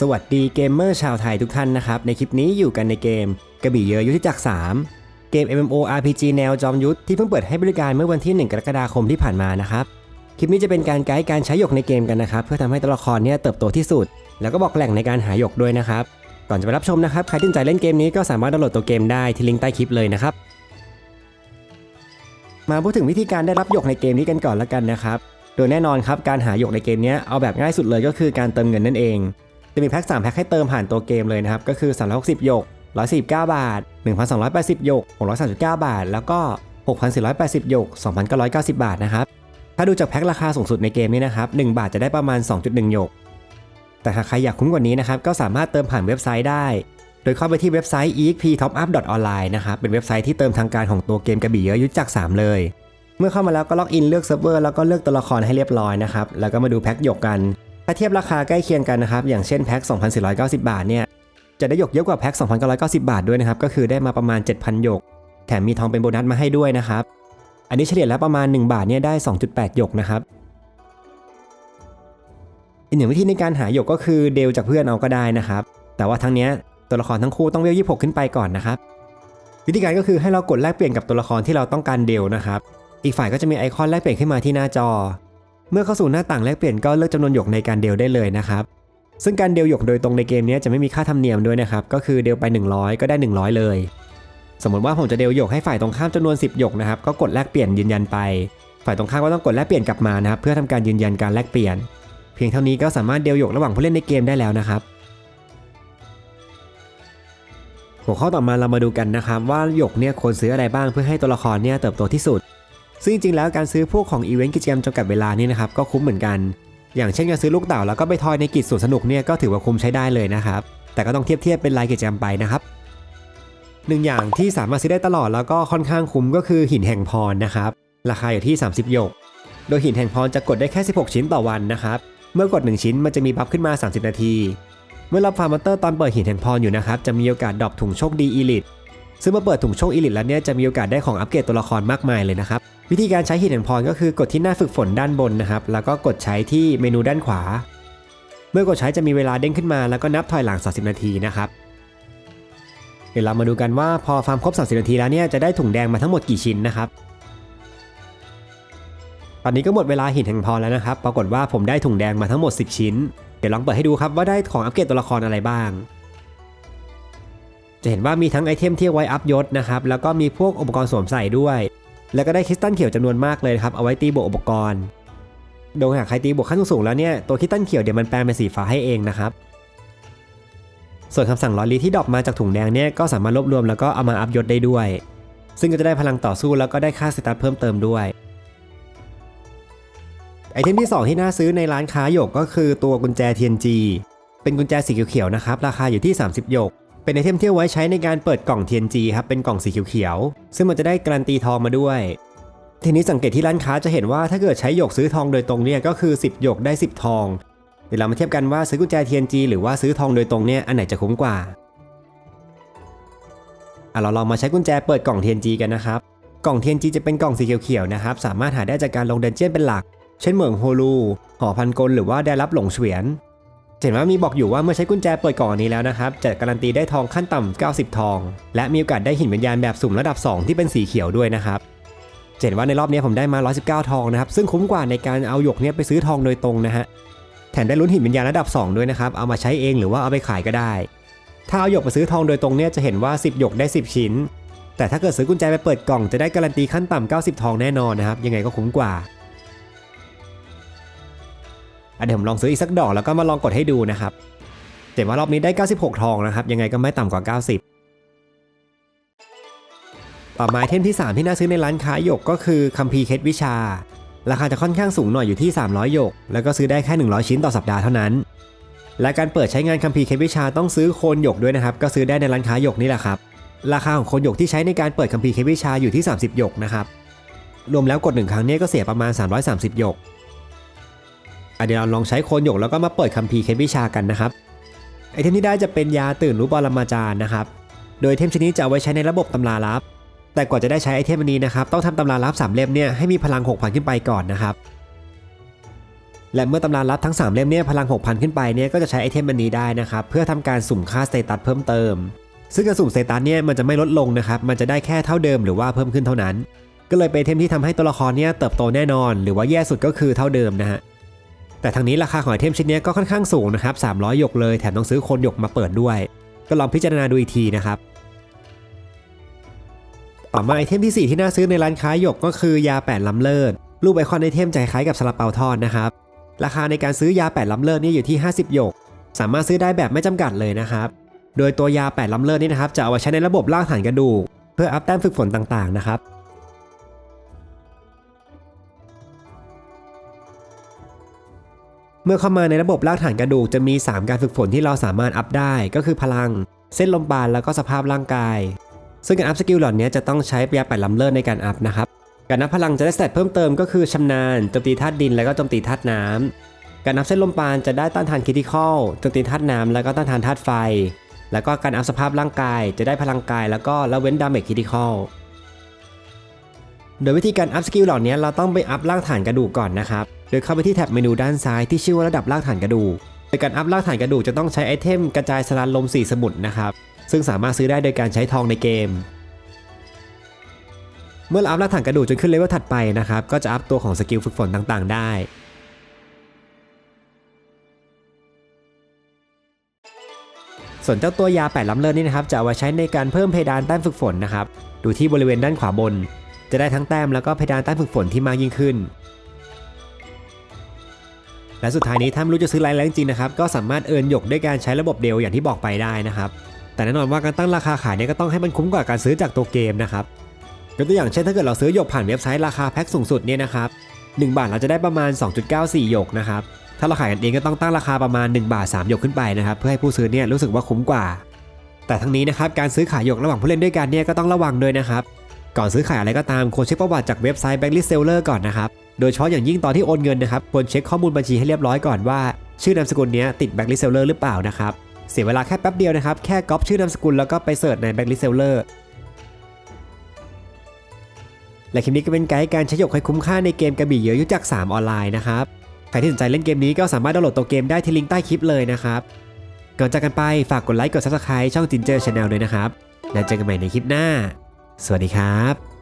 สวัสดีเกมเมอร์ชาวไทยทุกท่านนะครับ ในคลิปนี้อยู่กันในเกมกระบี่เยอยุทธจักร 3 เกม MMORPG แนวจอมยุทธที่เพิ่งเปิดให้บริการเมื่อวันที่ 1 กรกฎาคมที่ผ่านมานะครับ คลิปนี้จะเป็นการไกด์การใช้หยกในเกมกันนะครับ เพื่อทำให้ตัวละครเนี่ยเติบโตที่สุด แล้วก็บอกแหล่งในการหาหยกด้วยนะครับ ก่อนจะไปรับชมนะครับใครที่สนใจเล่นเกมนี้ก็สามารถดาวน์โหลดตัวเกมได้ที่ลิงก์ใต้คลิปเลยนะครับมาพูดถึงวิธีการได้รับหยกในเกมนี้กันก่อนละกันนะครับ โดยแน่นอนครับการหาหยกในเกมเนี้เอาแบบง่ายสุดเลยก็คือการเติมเงินนั่นเอง จะมีแพ็ค3แพ็คให้เติมผ่านตัวเกมเลยนะครับ ก็คือ 360 หยก 149 บาท 1,280 หยก 639 บาท แล้วก็ 6,480 หยก 2,990 บาทนะครับ ถ้าดูจากแพ็คราคาสูงสุดในเกมนี้นะครับ1บาทจะได้ประมาณ 2.1 หยก แต่หากใครอยากคุ้มกว่านี้นะครับก็สามารถเติมผ่านเว็บไซต์ได้ โดยเข้าไปที่เว็บไซต์ exptopup.online นะครับเป็นเว็บไซต์ที่เติมทางการของตัวเกมกระบี่เยอะยุทธจักร3เลยเมื่อเข้ามาแล้วก็ล็อกอินเลือกเซิร์ฟเวอร์แล้วก็เลือกตัวละครให้เรียบร้อยนะครับ แล้วก็มาดูแพ็คหยกกัน ถ้าเทียบราคาใกล้เคียงกันนะครับ อย่างเช่นแพ็ค2,490 บาทเนี่ย จะได้หยกเยอะกว่าแพ็ค2,990 บาทด้วยนะครับ ก็คือได้มาประมาณ 7,000 หยก แถมมีทองเป็นโบนัสมาให้ด้วยนะครับ อันนี้เฉลี่ยแล้วประมาณ 1 บาทเนี่ยได้ 2.8 หยกนะครับ อีกหนึ่งวิธีในการหาหยกก็คือเดลจากเพื่อนเอาก็ได้นะครับ แต่ว่าทั้งเนี้ยตัวละครทั้งคู่ต้องเวล26 ขึ้นไปก่อนนะครับ วิธีการก็คือให้เรากดแลกเปลี่ยนกับตัวละครที่เราต้องการเดลนะครับ อีกฝ่ายก็จะมีไอคอนแลกเปลี่ยนขึ้นมาที่หน้าจอ เมื่อเข้าสู่หน้าต่างแลกเปลี่ยนก็เลือกจำนวนหยกในการเดลได้เลยนะครับ ซึ่งการเดลหยกโดยตรงในเกมนี้จะไม่มีค่าธรรมเนียมด้วยนะครับ ก็คือเดลไป 100 ก็ได้ 100 เลย สมมติว่าผมจะเดลหยกให้ฝ่ายตรงข้ามจำนวน 10หยกนะครับ ก็กดแลกเปลี่ยนยืนยันไป ฝ่ายตรงข้ามก็ต้องกดแลกเปลี่ยนกลับมานะครับ เพื่อทำการยืนยันการแลกเปลี่ยน เพียงเท่านี้ก็สามารถเดลหยกระหว่างผู้เล่นในเกมได้แล้วนะครับหัวข้อต่อมาเรามาดูกันนะครับว่าหยกเนี่ยควรซื้ออะไรบ้างเพื่อให้ตัวละครเนี่ยเติบโตที่สุด ซึ่งจริงๆแล้วการซื้อพวกของอีเวนต์กิจกรรมจำกัดเวลานี่นะครับก็คุ้มเหมือนกัน อย่างเช่นการซื้อลูกเต่าแล้วก็ไปทอยในกิจสวนสนุกเนี่ยก็ถือว่าคุ้มใช้ได้เลยนะครับ แต่ก็ต้องเทียบเทียบเป็นรายกิจกรรมไปนะครับหนึ่งอย่างที่สามารถซื้อได้ตลอดแล้วก็ค่อนข้างคุ้มก็คือหินแห่งพรนะครับ ราคาอยู่ที่ 30 หยก โดยหินแห่งพรจะกดได้แค่ 16 ชิ้นต่อวันนะครับ เมื่อกด 1 ชิ้นมันจะมีบัฟขึ้นมา 30 นาที เมื่อรับฟาร์มเตอร์ตอนเปิดหินแห่งพรอยู่นะครับ จะมีโอกาสดรอปถุงโชคดีอีลิท ซึ่งเมื่อเปิดถุงโชคอีลิทแล้วเนี่ยจะมีโอกาสได้ของอัปเกรดตัวละครมากมายเลยนะครับ วิธีการใช้หินแห่งพรก็คือกดที่หน้าฝึกฝนด้านบนนะครับ แล้วก็กดใช้ที่เมนูด้านขวา เมื่อกดใช้จะมีเวลาเด้งขึ้นมาแล้วก็นับถอยหลัง 30 นาทีนะครับเดี๋ยวเรามาดูกันว่าพอฟาร์มครบ 30 นาทีแล้วเนี่ยจะได้ถุงแดงมาทั้งหมดกี่ชิ้นนะครับตอนนี้ก็หมดเวลาหินแห่งพรแล้วนะครับ ปรากฏว่าผมได้ถุงแดงมาทั้งหมด 10 ชิ้น เดี๋ยวลองเปิดให้ดูครับว่าได้ของอัปเกรดตัวละครอะไรบ้าง จะเห็นว่ามีทั้งไอเทมที่ไว้อัพยศนะครับแล้วก็มีพวกอุปกรณ์สวมใส่ด้วย แล้วก็ได้คริสตัลเขียวจำนวนมากเลยครับเอาไว้ตีบวกอุปกรณ์ โดยหากใครตีบวกขั้นสูงแล้วเนี่ยตัวคริสตัลเขียวเดี๋ยวมันแปลงเป็นสีฟ้าให้เองนะครับส่วนคำสั่งลอรีที่ดรอปมาจากถุงแดงเนี่ยก็สามารถรวบรวมแล้วก็เอามาอัพยศได้ด้วย ซึ่งก็จะได้พลังต่อสู้แล้วก็ได้ค่าสตาร์เพิ่มเติมด้วยไอเทมที่ 2 ที่น่าซื้อในร้านค้าหยกก็คือตัวกุญแจ TNG เป็นกุญแจสีเขียวๆนะครับ ราคาอยู่ที่ 30 หยก เป็นไอเทมที่ไว้ใช้ในการเปิดกล่อง TNG ครับเป็นกล่องสีเขียวๆซึ่งมันจะได้การันตีทองมาด้วย ทีนี้สังเกตที่ร้านค้าจะเห็นว่าถ้าเกิดใช้หยกซื้อทองโดยตรงเนี่ยก็คือ 10หยกได้ 10 ทองเดี๋ยวเรามาเทียบกันว่าซื้อกุญแจ TNG หรือว่าซื้อทองโดยตรงเนี่ยอันไหนจะคุ้มกว่าอะเราลองมาใช้กุญแจเปิดกล่อง TNG กันนะครับกล่อง TNG จะเป็นกล่องสีเขียวๆนะครับสามารถหาได้จากการลงเดนเจียนเป็นหลัก เช่นเหมืองโฮลูหอพันกลหรือว่าได้รับหลงเฉวียน เห็นว่ามีบอกอยู่ว่าเมื่อใช้กุญแจเปิดกล่องนี้แล้วนะครับจะการันตีได้ทองขั้นต่ำ90 ทอง และมีโอกาสได้หินวิญญาณแบบสุ่มระดับ 2 ที่เป็นสีเขียวด้วยนะครับเห็นว่าในรอบนี้ผมได้มา 119 ทองนะครับซึ่งคุ้มกว่าในการเอาหยกเนี่ยไปซื้อทองโดยตรงนะฮะแถมได้ลุ้นหินวิญญาณระดับ 2 ด้วยนะครับเอามาใช้เองหรือว่าเอาไปขายก็ได้ ถ้าเอาหยกไปซื้อทองโดยตรงเนี่ยจะเห็นว่า 10 หยกได้ 10 ชิ้น แต่ถ้าเกิดซื้อกุญแจไปเปิดกล่องจะได้การันตีขั้นต่ำ90 ทองแน่นอนนะครับยังไงก็คุ้มกว่า อะเดี๋ยวผมลองซื้ออีกสักดอกแล้วก็มาลองกดให้ดูนะครับเห็นว่ารอบนี้ได้ 96 ทองนะครับ ยังไงก็ไม่ต่ำกว่า 90ต่อมาเทมที่ 3 ที่น่าซื้อในร้านค้าหยกก็คือคัมภีร์เคล็ดวิชา ราคาจะค่อนข้างสูงหน่อยอยู่ที่ 300หยก แล้วก็ซื้อได้แค่ 100 ชิ้นต่อสัปดาห์เท่านั้น และการเปิดใช้งานคัมภีร์เคล็ดวิชาต้องซื้อโคนหยกด้วยนะครับ ก็ซื้อได้ในร้านค้าหยกนี่แหละครับ ราคาของโคนหยกที่ใช้ในการเปิดคัมภีร์เคล็ดวิชาอยู่ที่ 30หยกนะครับ รวมแล้วกดหนึ่งครั้งเนี่ยก็เสียประมาณ 330หยก อะเดี๋ยวเราลองใช้โคนหยกแล้วก็มาเปิดคัมภีร์เคล็ดวิชากันนะครับไอเทมที่ได้จะเป็นยาตื่นรู้ปรมาจารย์นะครับ โดยเทมชนิดจะเอาไว้ใช้ในระบบตำราลับ แต่กว่าจะได้ใช้ไอเทมันนี้นะครับต้องทำตำราลับสามเล่มเนี่ยให้มีพลัง6,000ขึ้นไปก่อนนะครับ และเมื่อตำราลับทั้ง 3 เล่มเนี่ยพลัง 6,000 ขึ้นไปเนี่ยก็จะใช้ไอเทมันนี้ได้นะครับเพื่อทำการสุ่มค่าสเตตัสเพิ่มเติม ซึ่งการสุ่มสเตตัสเนี่ยมันจะไม่ลดลงนะครับมันจะได้แค่เท่าเดิมหรือว่าเพิ่มขึ้นเท่านั้น ก็เลยเป็นไอเทมที่ทำให้ตัวละครเนี่ยเติบโตแน่นอน หรือว่าแย่สุดก็คือเท่าเดิมนะฮะ แต่ทางนี้ราคาของไอเทมชิ้นนี้ก็ค่อนข้างสูงนะครับ 300 หยกเลย แถมต้องซื้อคนหยกมาเปิดด้วย ก็ลองพิจารณาดูอีกทีนะครับ ต่อมาไอเทมที่ 4 ที่น่าซื้อในร้านค้าหยกก็คือยา8ล้ำเลิศ รูปไอคอนไอเทมใจคล้ายกับซาลาเปาทอดนะครับ ราคาในการซื้อยา8ล้ำเลิศนี่อยู่ที่ 50 หยก สามารถซื้อได้แบบไม่จำกัดเลยนะครับ โดยตัวยา8ล้ำเลิศนี่นะครับจะเอาไว้ใช้ในระบบล่างฐานกระดูก เพื่ออัพแต้มฝึกฝนต่างๆนะครับ เมื่อเข้ามาในระบบรากฐานกระดูกจะมี 3 การฝึกฝนที่เราสามารถอัพได้ ก็คือพลัง เส้นลมปานแล้วก็สภาพร่างกาย ซึ่งการอัพสกิลเหล่านี้จะต้องใช้ปยาแปดลำเลิศในการอัพนะครับ การอัพพลังจะได้สเตตเพิ่มเติมก็คือชำนาญโจมตีธาตุดินแล้วก็โจมตีธาตุน้ำการอัพเส้นลมปานจะได้ต้านทานคริติคอลโจมตีธาตุน้ำแล้วก็ต้านทานธาตุไฟ แล้วก็การอัพสภาพร่างกายจะได้พลังกาย แล้วก็ละเว้นดาเมจคริติคอลโดยวิธีการอัพสกิลเหล่านี้เราต้องไปอัพรากฐานกระดูกก่อนนะครับ โดยเข้าไปที่แท็บเมนูด้านซ้ายที่ชื่อว่าระดับรากฐานกระดูกโดยการอัพรากฐานกระดูกจะต้องใช้ไอเทมกระจายสลานลมสีสมุดนะครับ ซึ่งสามารถซื้อได้โดยการใช้ทองในเกม เมื่อเราอัพรากฐานกระดูกจนขึ้นเลเวลถัดไปนะครับ ก็จะอัพตัวของสกิลฝึกฝนต่างๆ ได้ส่วนเจ้าตัวยาแปดล้ำเลิศนี่นะครับจะเอาไว้ใช้ในการเพิ่มเพดานแต้มฝึกฝนนะครับ ดูที่บริเวณด้านขวาบน จะได้ทั้งแต้มแล้วก็เพดานแต้มฝึกฝนที่มากยิ่งขึ้น และสุดท้ายนี้ถ้าไม่รู้จะซื้อไลน์แล้วจริงนะครับก็สามารถเอินหยกด้วยการใช้ระบบเดลอย่างที่บอกไปได้นะครับแต่แน่นอนว่าการตั้งราคาขายเนี่ยก็ต้องให้มันคุ้มกว่าการซื้อจากตัวเกมนะครับยกตัวอย่างเช่นถ้าเกิดเราซื้อหยกผ่านเว็บไซต์ราคาแพ็คสูงสุดเนี่ยนะครับ1บาทเราจะได้ประมาณ 2.94หยกนะครับถ้าเราขายกันเองก็ต้องตั้งราคาประมาณ 1 บาท3หยกขึ้นไปนะครับเพื่อให้ผู้ซื้อเนี่ยรู้สึกว่าคุ้มกว่า แต่ทั้งนี้นะครับการซื้อขายหยกระหว่างผู้เล่นด้วยกันเนี่ยก็ต้องระวังด้วยนะครับ ก่อนซื้อขายอะไรก็ตามควรเช็คประวัติจากเว็บไซต์ Backlist Seller ก่อนนะครับ โดยเฉพาะอย่างยิ่งตอนที่โอนเงินนะครับควรเช็คข้อมูลบัญชีให้เรียบร้อยก่อนว่า ชื่อนามสกุลนี้ติด Backlist Seller หรือเปล่านะครับ เสียเวลาแค่แป๊บเดียวนะครับแค่ก๊อปชื่อนามสกุลแล้วก็ไปเสิร์ชใน Backlist Seller และคลิปนี้ก็เป็นไกด์การใช้หยกให้คุ้มค่าในเกมกระบี่เยอะยุทธจักร3ออนไลน์นะครับใครที่สนใจเล่นเกมนี้ก็สามารถดาวน์โหลดตัวเกมได้ที่ลิงก์ใต้คลิปเลยนะครับก่อนจากกันไปฝากกดไลค์กด Subscribe ช่อง Ginger Channel ด้วยนะครับแล้วเจอกันใหม่ในคลิปหน้า สวัสดีครับ